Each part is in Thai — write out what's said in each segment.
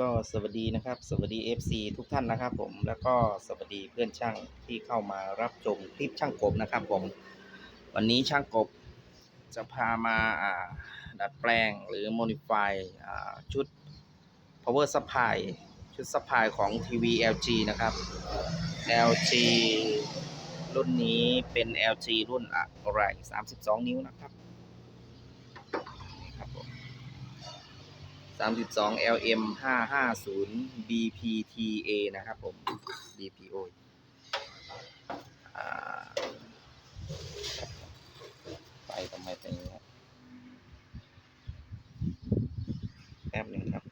ก็สวัสดีนะครับ สวัสดี FC ทุกท่านนะครับผมแล้วก็สวัสดีเพื่อนช่างที่เข้ามารับชมคลิปช่างกบนะครับผมวันนี้ช่างกบจะพามาดัดแปลงหรือ modify อ่าชุด power supply ชุด supply ของ TV LG นะครับ LG รุ่นนี้เป็น LG รุ่นอะไร32 นิ้วนะครับนี่ครับผม 32 LM 550 BPTA นะครับผม BPO ไปทำไมเป็นอย่างนี้แป๊บหนึ่งครับ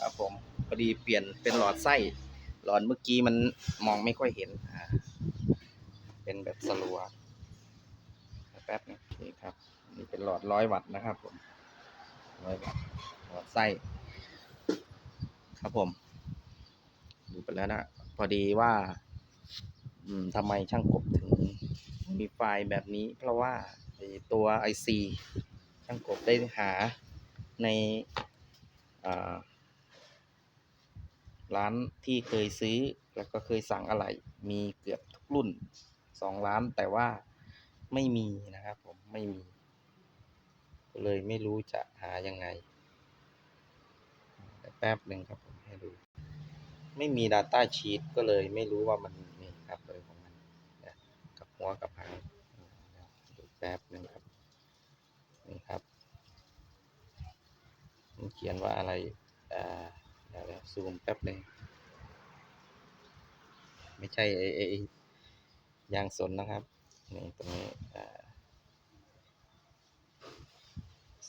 ครับผมพอดีเปลี่ยนเป็นหลอดไส้ หลอดเมื่อกี้มันมองไม่ค่อยเห็น เป็นแบบสลัว แป๊บนึงนี่ครับ นี่เป็นหลอดร้อยวัตต์นะครับผม ร้อยวัตต์หลอดไส้ครับผม ดูไปแล้วนะ พอดีว่า อืมทำไมช่างกบถึงมีไฟล์แบบนี้ เพราะว่าไอตัว IC ช่างกบได้หาในร้านที่เคยซื้อแล้วก็เคยสั่งอะไร มีเกือบทุกรุ่นสองร้านแต่ว่าไม่มีนะครับผมไม่มี เลยไม่รู้จะหายังไงแป๊บหนึ่งครับผมให้ดู ไม่มี Data Sheet ก็เลยไม่รู้ว่ามันนี่ครับเลยของมันนะกับหัวกับหางดูแป๊บหนึ่งครับ นี่ครับ มันเขียนว่าอะไรอ่าเดี๋ยวเดี๋ยวซูมแป๊บหนึ่งไม่ใช่ไอ้ยางสนนะครับนี่ตรงนี้อ่า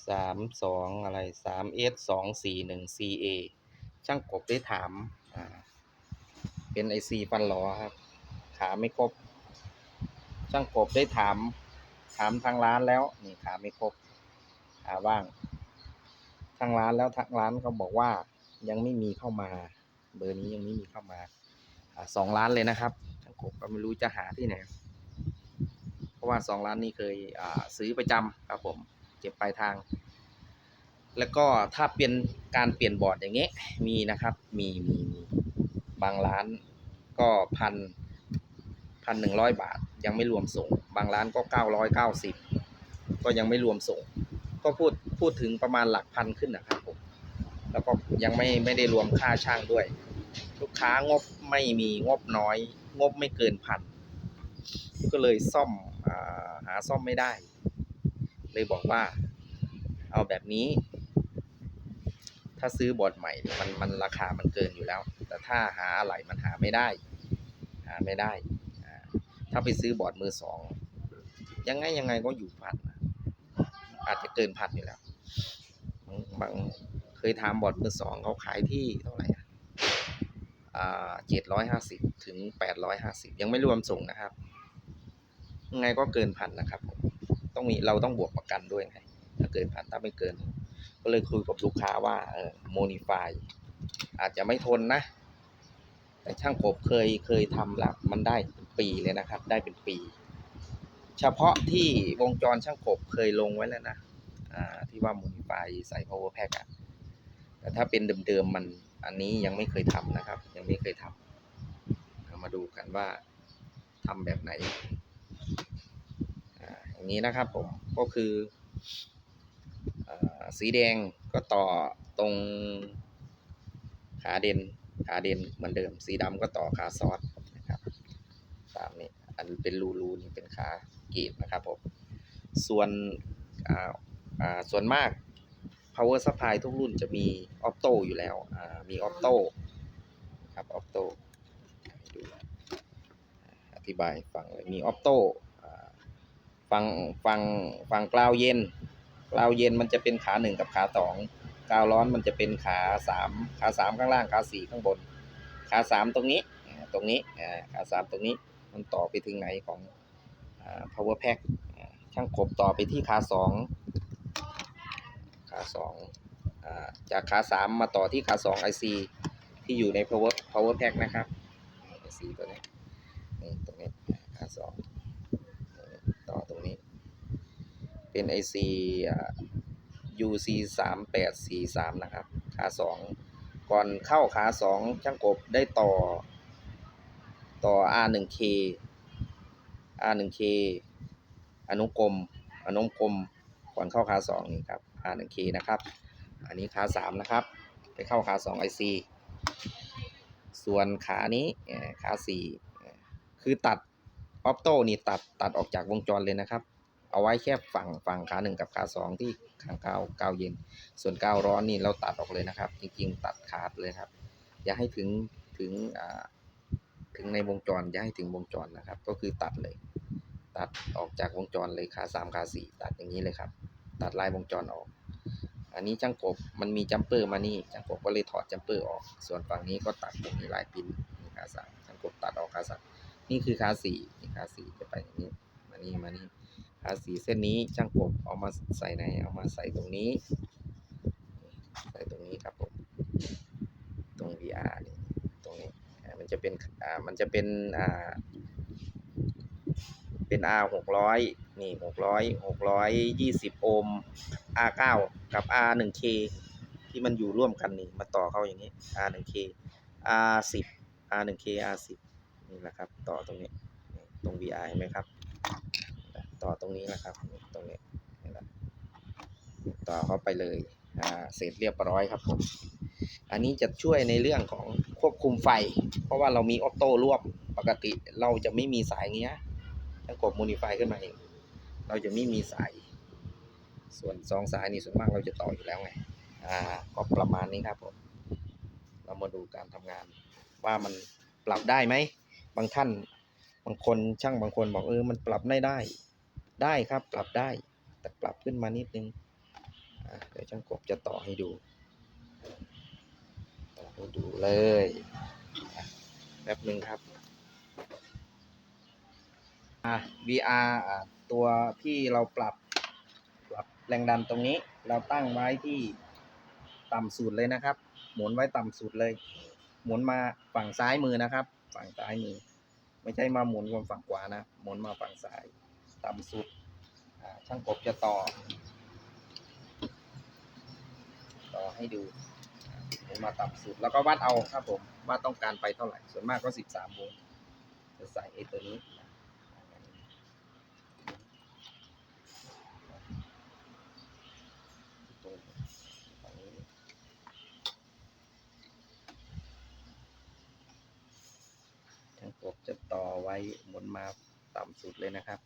สามสองอะไรสามเอสสองสี่หนึ่งซีเอช่างกบได้ถาม อ่า เป็นไอซีฟันหลอครับ ขาไม่ครบ ช่างกบได้ถาม ถามทางร้านแล้ว นี่ขาไม่ครบขาว่าง ทางร้านแล้วทางร้านเขาบอกว่ายังไม่มีเข้ามา เบอร์นี้ยังไม่มีเข้ามาอสองร้านเลยนะครับทางกบก็ไม่รู้จะหาที่ไหน เพราะว่าสองร้านนี้เคยซื้อประจำครับผม เก็บปลายทาง แล้วก็ถ้าเป็นการเปลี่ยนบอร์ดอย่างเงี้ยมีนะครับมีมีมีบางร้านก็พันพันหนึ่งร้อยบาท ยังไม่รวมส่ง บางร้านก็เก้าร้อยเก้าสิบก็ยังไม่รวมส่ง ก็พูดพูดถึงประมาณหลักพันขึ้นนะครับผมแล้วก็ยังไม่ไม่ได้รวมค่าช่างด้วย ลูกค้างบไม่มีงบน้อย งบไม่เกินพันก็เลยซ่อมอาหาซ่อมไม่ได้ เลยบอกว่า เอาแบบนี้ ถ้าซื้อบอร์ดใหม่มันมันราคามันเกินอยู่แล้ว แต่ถ้าหาอะไรมันหาไม่ได้ หาไม่ได้ ถ้าไปซื้อบอร์ดมือสองยังไงยังไงก็อยู่พันอาจจะเกินพันอยู่แล้ว บางบางเคยทำบอร์ดมือสองเขาขายที่เท่าไหร่อ่าเจ็ดร้อยห้าสิบถึงแปดร้อยห้าสิบยังไม่รวมส่งนะครับ ยังไงก็เกินพันนะครับ ต้องมีเราต้องบวกประกันด้วยไงถ้าเกินพันถ้าไม่เกิน ก็เลยคุยกับลูกค้าว่าเออโมนิฟายอาจจะไม่ทนนะ แต่ช่างกบเคยเคยทำหลักมันได้ปีเลยนะครับ ได้เป็นปี เฉพาะที่วงจรช่างกบเคยลงไว้แล้วนะที่ว่า modify ใส่ power pack อะแต่ถ้าเป็นเดิมๆมันอันนี้ยังไม่เคยทำนะครับ ยังไม่เคยทำเรามาดูกันว่าทำแบบไหนออย่างนี้นะครับผมก็คือ สีแดงก็ต่อตรงขาเด่นขาเด่นเหมือนเดิม สีดำก็ต่อขาซอสนะครับตามนี้อันเป็นรูรูนี่เป็นขากรีดนะครับผมส่วนส่วนมาก power supply ทุกรุ่นจะมีออ t โตอยู่แล้วมีออ t โตครับออ t โตดูอธิบายฟังเลยมีออ t โตฟังฟังฟังกล่าวเย็น กาวเย็นมันจะเป็นขาหนึ่งกับขาสองกาวร้อนมันจะเป็นขาสามขาสามข้างล่างขาสี่ข้างบน ขาสามตรงนี้ตรงนี้ขาสามตรงนี้มันต่อไปถึงไหนของ power pack ช่างกบต่อไปที่ขาสองขาสองจากขาสามมาต่อที่ขาสอง IC ที่อยู่ใน power power pack นะครับ IC ตัวนี้นี่ตรงนี้ขาสองต่อตรงนี้ เป็น IC อ่า UC สามแปดสี่สามนะครับ ขาสองก่อนเข้าขาสองช่างกบได้ต่อ ต่อ R1K R1K อนุกรม อนุกรม ก่อนเข้าขาสองนี่ครับ R1K นะครับ อันนี้ขาสามนะครับ ไปเข้าขาสอง IC ส่วนขานี้ขาสี่คือตัดออปโต้นี่ตัดตัดออกจากวงจรเลยนะครับ เอาไว้แค่ฝั่งฝั่งขาหนึ่งกับขาสองที่ขางกาวกาวเย็น ส่วนกาวร้อนนี่เราตัดออกเลยนะครับ จริงๆ ตัดขาดเลยครับ อย่าให้ถึงถึงถึงในวงจรอย่าให้ถึงวงจรนะครับ ก็คือตัดเลย ตัดออกจากวงจรเลยขาสามขาสี่ตัดอย่างนี้เลยครับ ตัดลายวงจรออก อันนี้ช่างกบมันมีจัมเปอร์มานี่ช่างกบก็เลยถอดจัมเปอร์ออก ส่วนฝั่งนี้ก็ตัดตรงนี้ลายปินมีขาสามช่างกบตัดออกขาสามนี่คือขาสี่นี่ขาสี่จะไปอย่างนี้มานี่มานี่ ขาสีเส้นนี้ช่างกบเอามาใส่ไหนเอามาใส่ตรงนี้ ใส่ตรงนี้ครับผมตรง VR นี่ตรงนี้มันจะเป็นอ่ามันจะเป็นอ่าเป็น R หกร้อยนี่หกร้อยหกร้อยยี่สิบโอห์ม R เก้ากับ R หนึ่ง K ที่มันอยู่ร่วมกันนี่มาต่อเข้าอย่างนี้ R หนึ่ง K R สิบ R หนึ่ง K R สิบนี่แหละครับ ต่อตรงนี้ ตรง VR เห็นไหมครับ ต่อตรงนี้นะครับ ตรงนี้นี่แหละต่อเข้าไปเลยอ่าเสร็จเรียบร้อยครับผมอันนี้จะช่วยในเรื่องของควบคุมไฟ เพราะว่าเรามีออโต้ร่วมปกติเราจะไม่มีสายเงี้ยถ้ากดโมดิฟายขึ้นมาเองเราจะไม่มีสาย ส่วนสองสายนี่ส่วนมากเราจะต่ออยู่แล้วไงอ่าก็ประมาณนี้ครับผมเรามาดูการทำงาน ว่ามันปรับได้ไหมบางท่านบางคนช่างบางคนบอกเออมันปรับไม่ได้ ได้ครับปรับได้ แต่ปรับขึ้นมานิดนึงเดี๋ยวช่างกบจะต่อให้ดูต่อให้ดูเลยแป๊บหนึ่งครับอะ VR อะตัวที่เราปรับปรับแรงดันตรงนี้ เราตั้งไว้ที่ต่ำสุดเลยนะครับ หมุนไว้ต่ำสุดเลย หมุนมาฝั่งซ้ายมือนะครับ ฝั่งซ้ายมือ ไม่ใช่มาหมุนบนฝั่งขวานะ หมุนมาฝั่งซ้าย ต่ำสุด ช่างกบจะต่อ ต่อให้ดูหมุนมาต่ำสุด แล้วก็วัดเอาครับผมว่าต้องการไปเท่าไหร่ ส่วนมากก็สิบสามโวลต์จะใส่ไอ้ตัวนี้นะตรงฝั่งนี้ช่างกบจะต่อไว้หมุนมาต่ำสุดเลยนะครับ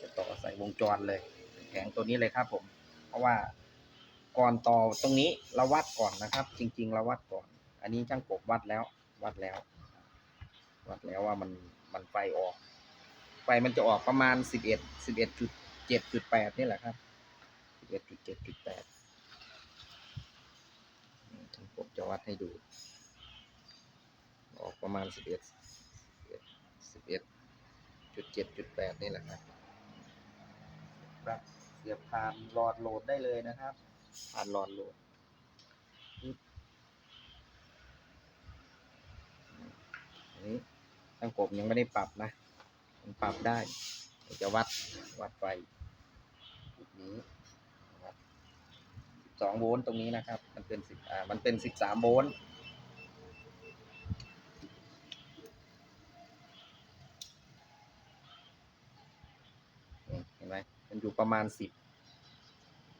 จะต่อใส่ วงจรเลย แผงตัวนี้เลยครับผม เพราะว่าก่อนต่อตรงนี้เราวัดก่อนนะครับ จริง ๆ เราวัดก่อน อันนี้ช่างกบวัดแล้ว วัดแล้ว วัดแล้วว่ามันมันไฟออก ไฟมันจะออกประมาณสิบเอ็ดสิบเอ็ดจุดเจ็ดจุดแปดนี่แหละครับสิบเอ็ดจุดเจ็ดจุดแปดช่างผมจะวัดให้ดู ออกประมาณสิบเอ็ดสิบเอ็ดจุดเจ็ดจุดแปดนี่แหละครับ ครับเสียบผ่านหลอดโหลดได้เลยนะครับ ผ่านหลอดโหลด อันนี้ทางกบยังไม่ได้ปรับนะมันปรับได้เดี๋ยวจะวัดวัดไฟจุดนี้นะครับสองโวลต์ตรงนี้นะครับ มันเป็นสิบอ่ามันเป็นสิบสามโวลต์นี่เห็นไห มันอยู่ประมาณสิบ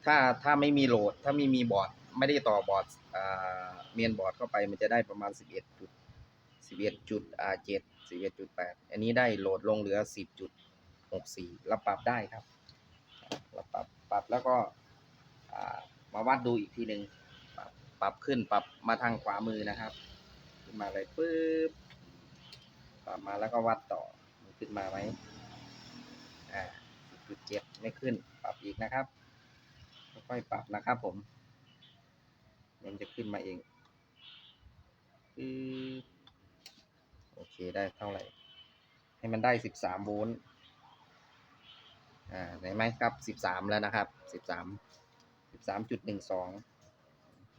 ถ้าถ้าไม่มีโหลด ถ้าไม่มีบอร์ดไม่ได้ต่อบอร์ดเมียนบอร์ดเข้าไปมันจะได้ประมาณสิบเอ็ดจุดสิบเอ็ดจุดอ่าเจ็ดสิบเอ็ดจุดแปดอันนี้ได้โหลดลงเหลือสิบจุดหกสี่เราปรับได้ครับเราปรับปรับแล้วก็มาวัดดูอีกทีหนึ่งปรับปรับขึ้นปรับมาทางขวามือนะครับขึ้นมาเลยปึ๊บปรับมาแล้วก็วัดต่อขึ้นมาไหม 4.7 ไม่ขึ้น ปรับอีกนะครับ ค่อยๆปรับนะครับผม มันจะขึ้นมาเองอโอเคได้เท่าไหร่ ให้มันได้สิบสามโวลต์ อ่าเห็นไหมครับสิบสามแล้วนะครับสิบสามสิบสามจุดหนึ่งสอง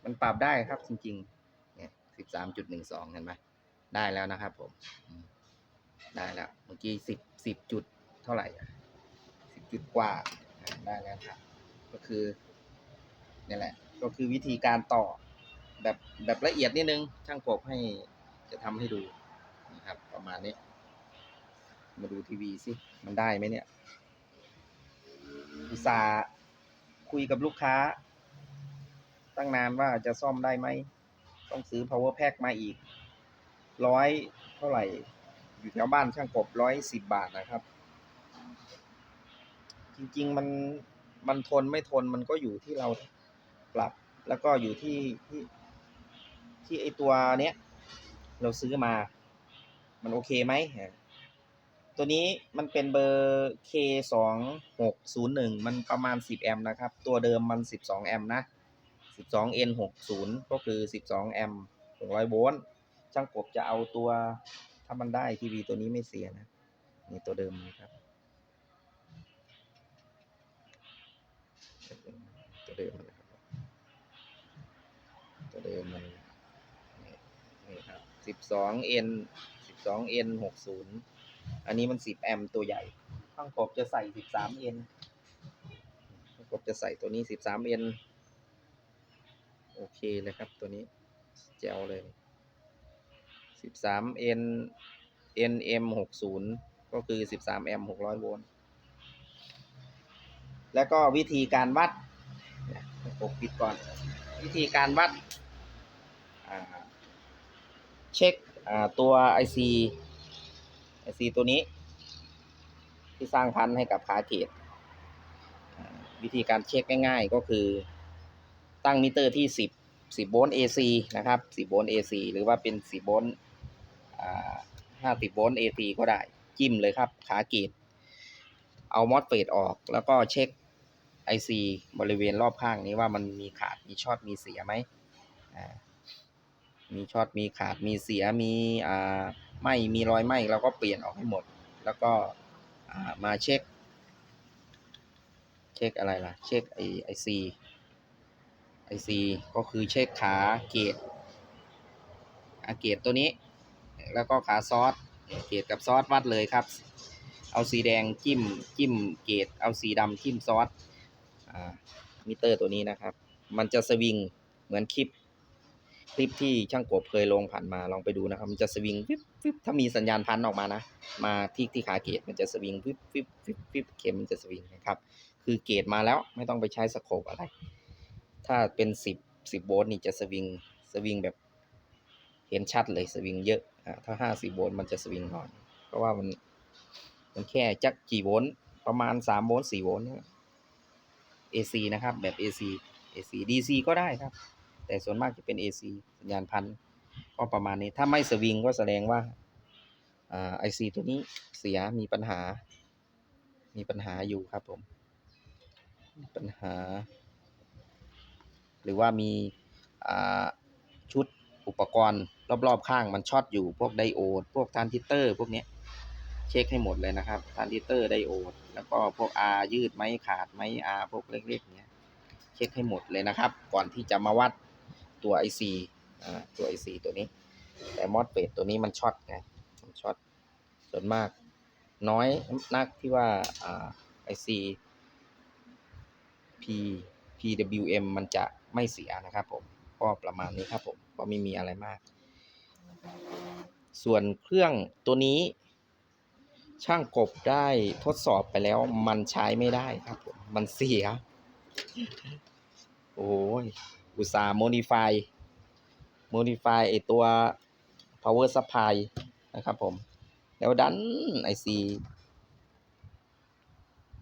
มันปรับได้ครับจริงๆ เนี่ยสิบสามจุดหนึ่งสองเห็นไหมได้แล้วนะครับผม ได้แล้ว เมื่อกี้สิบสิบจุดเท่าไหร่ จุดกว่าอ่าได้แล้วครับ ก็คือนี่แหละ ก็คือวิธีการต่อแบบแบบละเอียดนิดนึง ช่างกบให้จะทำให้ดูนะครับ ประมาณนี้ มาดูทีวีสิมันได้ไหมเนี่ยอุตส่าห์คุยกับลูกค้า ตั้งนานว่าจะซ่อมได้ไหม ต้องซื้อ power pack มาอีก ร้อยเท่าไหร่ อยู่แถวบ้านช่างกบร้อยสิบบาทนะครับ จริง ๆ มันมันทนไม่ทนมันก็อยู่ที่เราปรับ แล้วก็อยู่ที่ที่ที่ไอตัวเนี้ย เราซื้อมา มันโอเคไหมตัวนี้มันเป็นเบอร์ K สองหกศูนย์หนึ่งมันประมาณสิบแอมป์นะครับ ตัวเดิมมันสิบสองแอมป์นะสิบสอง N หกศูนย์ก็คือสิบสองแอมป์หกร้อยโวลต์ช่างกบจะเอาตัว ถ้ามันได้ทีวีตัวนี้ไม่เสียนะ นี่ตัวเดิมนะครับ ตัวเดิมมันนะครับ ตัวเดิมมันนี่นี่ครับ สิบสอง N สิบสอง N หกศูนย์อันนี้มันสิบแอมป์ตัวใหญ่ ข้างกบจะใส่สิบสาม N ข้างกบจะใส่ตัวนี้สิบสาม N โอเคเลยครับตัวนี้แจ๋วเลยสิบสาม N NM หกศูนย์ก็คือสิบสามแอมป์หกร้อยโวลต์แล้วก็วิธีการวัดเนี่ยผมปิดก่อน วิธีการวัดอ่า เช็คตัว IC IC ตัวนี้ ที่สร้างพันให้กับขาเกตวิธีการเช็คง่ายๆก็คือ ตั้งมิเตอร์ที่ 10 10โวลต์ AC นะครับ 10โวลต์ AC หรือว่าเป็น 10โวลต์อ่า50โวลต์ AC ก็ได้ จิ้มเลยครับขาเกตเอามอสเฟดออก แล้วก็เช็ค IC บริเวณรอบข้างนี้ว่ามันมีขาดมีช็อตมีเสียไหมอ่า มีช็อตมีขาดมีเสียมีอ่าไหมมีรอยไหมเราก็เปลี่ยนออกให้หมด แล้วก็อ่ามาเช็ค เช็คอะไรล่ะ เช็คไอไอซีไอซีก็คือเช็คขาเกตอาเกตตัวนี้ แล้วก็ขาซอสเกตกับซอสวัดเลยครับ เอาสีแดงจิ้มจิ้มเกตเอาสีดำจิ้มซอสอ่ามิเตอร์ตัวนี้นะครับ มันจะสวิงเหมือนคลิป คลิปที่ช่างกบเคยลงผ่านมาลองไปดูนะครับ มันจะสวิงวิบวิบถ้ามีสัญญาณพันออกมานะ มาที่ที่ขาเกตมันจะสวิงวิบวิบวิบวิบเข็มมันจะสวิงนะครับ คือเกตมาแล้วไม่ต้องไปใช้สโคปอะไร ถ้าเป็นสิบสิบโวลต์นี่จะสวิงสวิงแบบ เห็นชัดเลยสวิงเยอะอ่าถ้าห้าสิบโวลต์มันจะสวิงน้อยเพราะว่ามันมันแค่จักกี่โวลต์ประมาณสามโวลต์สี่โวลต์เนี่ย AC นะครับแบบ AC AC DC ก็ได้ครับ แต่ส่วนมากจะเป็น AC สัญญาณพันก็ประมาณนี้ ถ้าไม่สวิงก็แสดงว่าไอ่า IC ตัวนี้เสียมีปัญหา มีปัญหาอยู่ครับผมมีปัญหา หรือว่ามีชุดอุปกรณ์รอบๆข้างมันช็อตอยู่พวกไดโอด พวกทรานซิสเตอร์ พวกนี้เช็คให้หมดเลยนะครับทรานซิสเตอร์ไดโอด แล้วก็พวก R ยืดไหมขาดไหม R พวกเล็กๆเนี้ยเช็คให้หมดเลยนะครับ ก่อนที่จะมาวัด ตัว IC อ่าตัว IC ตัวนี้ แต่มอสเฟตตัวนี้มันช็อตไงมันช็อตส่วนมาก น้อยนักที่ว่าอ่า IC P PWM มันจะไม่เสียนะครับผมก็ประมาณนี้ครับผมก็ไม่มีอะไรมาก ส่วนเครื่องตัวนี้ ช่างกบได้ทดสอบไปแล้ว มันใช้ไม่ได้ครับผมมันเสีย โอ้ย อุตสาห์โมดิฟายโมดิฟายไอตัว power supply นะครับผม แล้วดัน IC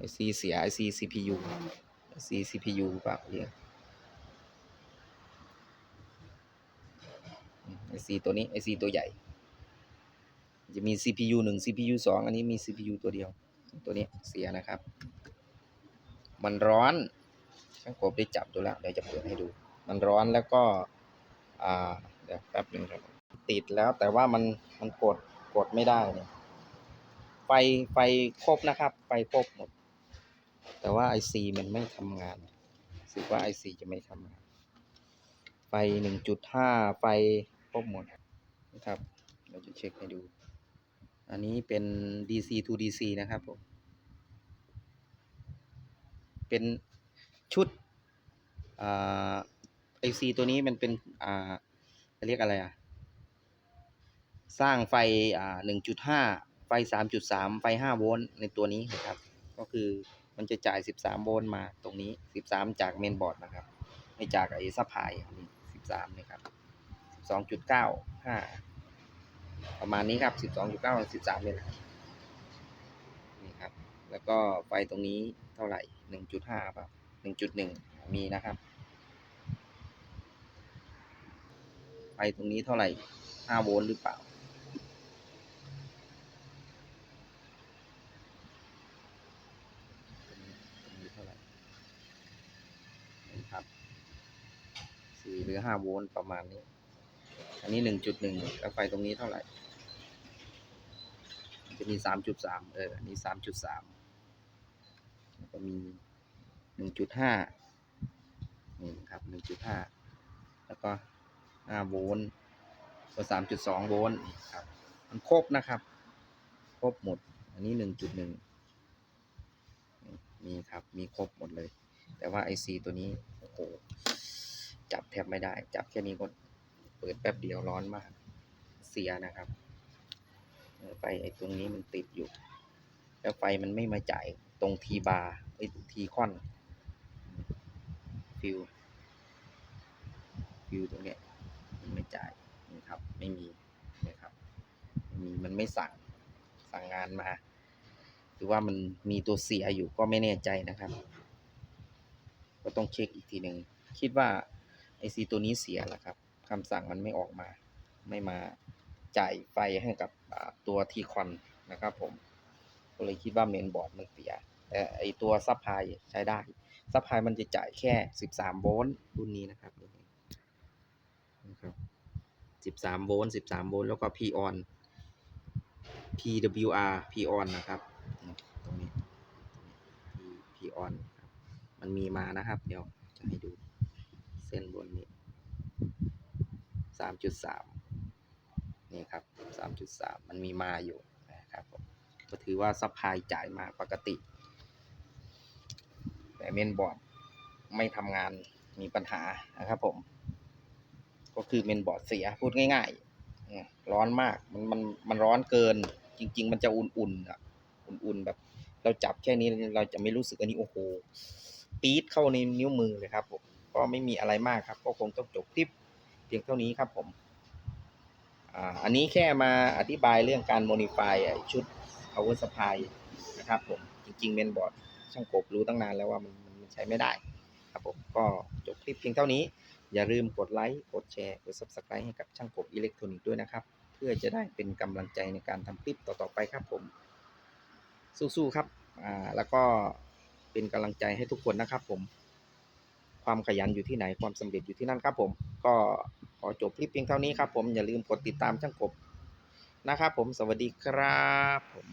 IC เสีย IC CPU IC CPU เปล่าเรียก IC ตัวนี้ IC ตัวใหญ่ จะมี CPU หนึ่ง CPU สองอันนี้มี CPU ตัวเดียว ตัวนี้เสียนะครับ มันร้อนช่างกบได้จับดูแล้ว เดี๋ยวจะเปิดให้ดู มันร้อนแล้วก็อ่าเดี๋ยวแป๊บหนึ่งครับติดแล้วแต่ว่ามันมันกดกดไม่ได้เนี่ยไฟไฟครบนะครับไฟครบหมด แต่ว่า IC มันไม่ทำงานสึกว่า IC จะไม่ทำงานไฟ1.5ไฟครบหมดนะครับ เราจะเช็คให้ดู อันนี้เป็น DC to DC นะครับผมเป็นชุดอ่า ไอซีตัวนี้มันเป็นอ่าเขาเรียกอะไรอะ สร้างไฟอ่าหนึ่งจุดห้าไฟสามจุดสามไฟห้าโวลต์ในตัวนี้นะครับ ก็คือมันจะจ่ายสิบสามโวลต์มาตรงนี้สิบสามจากเมนบอร์ดนะครับ ไม่จากไอซัพพลายนี่สิบสามนี่ครับสิบสองจุดเก้าห้าประมาณนี้ครับสิบสองจุดเก้าสิบสามนี่แหละครับนี่ครับ แล้วก็ไฟตรงนี้เท่าไหร่หนึ่งจุดห้าเปล่าหนึ่งจุดหนึ่งมีนะครับ ฟตรงนี้เท่าไหร่ห้าโวลต์หรือเปล่า ตรงนี้ตรงนี้เท่าไหร่ครับสี่หรือห้าโวลต์ประมาณนี้ อันนี้หนึ่งจุดหนึ่งแล้วไฟตรงนี้เท่าไหร่ จะมีสามจุดสามเออ อันนี้สามจุดสามแล้วก็มีหนึ่งจุดห้านี่ครับหนึ่งจุดห้าแล้วก็ ห้าโวลต์ก็สามจุดสองโวลต์ครับ มันครบนะครับ ครบหมด อันนี้หนึ่งจุดหนึ่งมีครับ มีครบหมดเลย แต่ว่าไอซีตัวนี้ โอ้โห จับแทบไม่ได้ จับแค่นี้ก็เปิดแป๊บเดียวร้อนมาก เสียนะครับ ไฟไอตรงนี้มันติดอยู่ แล้วไฟมันไม่มาจ่ายตรงทีบาร์ไอทีคอนฟิวฟิวตรงเนี้ย ไม่จ่ายนี่ครับ ไม่มีนะครับมีมันไม่สั่งสั่งงานมา หรือว่ามันมีตัวเสียอยู่ก็ไม่แน่ใจนะครับ ก็ต้องเช็คอีกทีหนึ่งคิดว่าไอซีตัวนี้เสียแหละครับคำสั่งมันไม่ออกมา ไม่มาจ่ายไฟให้กับตัวทีคอนนะครับผมก็เลยคิดว่าเมนบอร์ดมันเสียแต่ไอตัวซับพลายใช้ได้ซับพลายมันจะจ่ายแค่ 13 โวลต์รุ่นนี้นะครับ 13 โวลต์ 13 โวลต์ แล้วก็ P on PWR P on นะครับ ตรงนี้ P on มันมีมานะครับ เดี๋ยวจะให้ดูเส้นบนนี้ 3.3 นี่ครับ 3.3 มันมีมาอยู่นะครับผมก็ถือว่าซัพพลายจ่ายมาปกติ แต่เมนบอร์ดไม่ทำงานมีปัญหานะครับผม ก็คือเมนบอร์ดเสียพูดง่ายๆร้อนมากมันมันมันร้อนเกิน จริง ๆ มันจะอุ่นๆอะอุ่นๆแบบ เราจับแค่นี้เราจะไม่รู้สึกอันนี้โอ้โหปี๊ดเข้าในนิ้วมือเลยครับผมก็ไม่มีอะไรมากครับ ก็คงต้องจบคลิปเพียงเท่านี้ครับผมอ่าอันนี้แค่มาอธิบายเรื่องการ modify ไอ้ชุด power supply นะครับผมจริงๆเมนบอร์ดช่างกบรู้ตั้งนานแล้วว่ามันมันใช้ไม่ได้ ครับผมก็จบคลิปเพียงเท่านี้ อย่าลืมกดไลค์ กดแชร์ กด subscribe ให้กับช่างกบอิเล็กทรอนิกส์ด้วยนะครับ เพื่อจะได้เป็นกำลังใจในการทำคลิปต่อๆไปครับผม สู้ๆครับ อ่า แล้วก็เป็นกำลังใจให้ทุกคนนะครับผม ความขยันอยู่ที่ไหนความสำเร็จอยู่ที่นั่นครับผม ก็ขอจบคลิปเพียงเท่านี้ครับผม อย่าลืมกดติดตามช่างกบนะครับผม สวัสดีครับผม